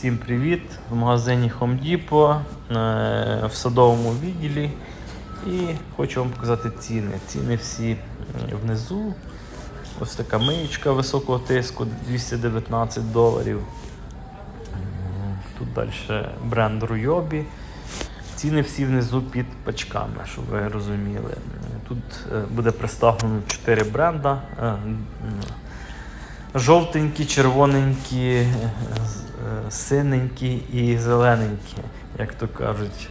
Всім привіт! В магазині Home Depot е, в садовому відділі. І хочу вам показати ціни. Ціни всі внизу. Ось така миючка високого тиску 219 доларів. Тут далі бренд Ruyobi. Ціни всі внизу під пачками, щоб ви розуміли. Тут е, буде представлено 4 бренда. Е, Жовтенькі, червоненькі, синенькі і зелененькі, як то кажуть.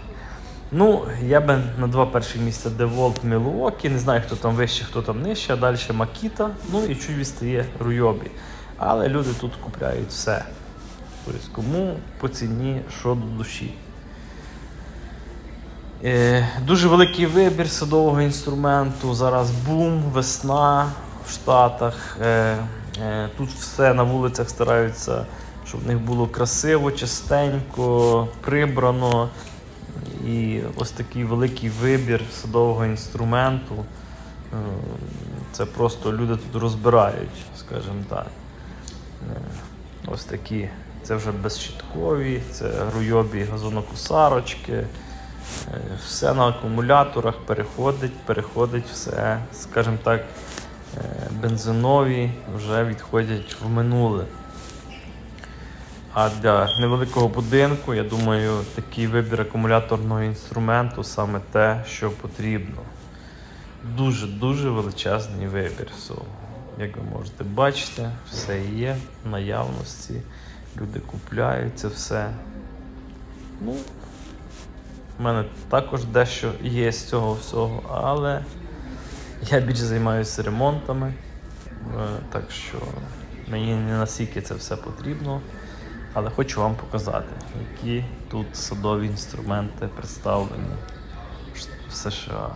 Ну, я би на два перші місця DeWalt Milwaukee, не знаю, хто там вище, хто там нижче, а далі Makita, ну і чуть відстає Ruyobi. Але люди тут купляють все. Тобто, кому по ціні, що до душі. Е, дуже великий вибір садового інструменту. Зараз бум, весна в Штатах. Е, е, тут все на вулицях стараються, щоб в них було красиво, чистенько, прибрано. І ось такий великий вибір садового інструменту. Е, Це просто люди тут розбирають, скажімо так. Е, Ось такі. Це вже безщиткові, це груйобі газонокосарочки. Е, Все на акумуляторах переходить, переходить все, скажімо так, бензинові вже відходять в минуле. А для невеликого будинку, я думаю, такий вибір акумуляторного інструменту саме те, що потрібно. Дуже-дуже величезний вибір всього. Як ви можете бачити, все є в наявності. Люди купляють це все. Ну, у мене також дещо є з цього всього, але я більше займаюся ремонтами. Е, Так що мені не настільки це все потрібно. Але хочу вам показати, які тут садові інструменти представлені в США.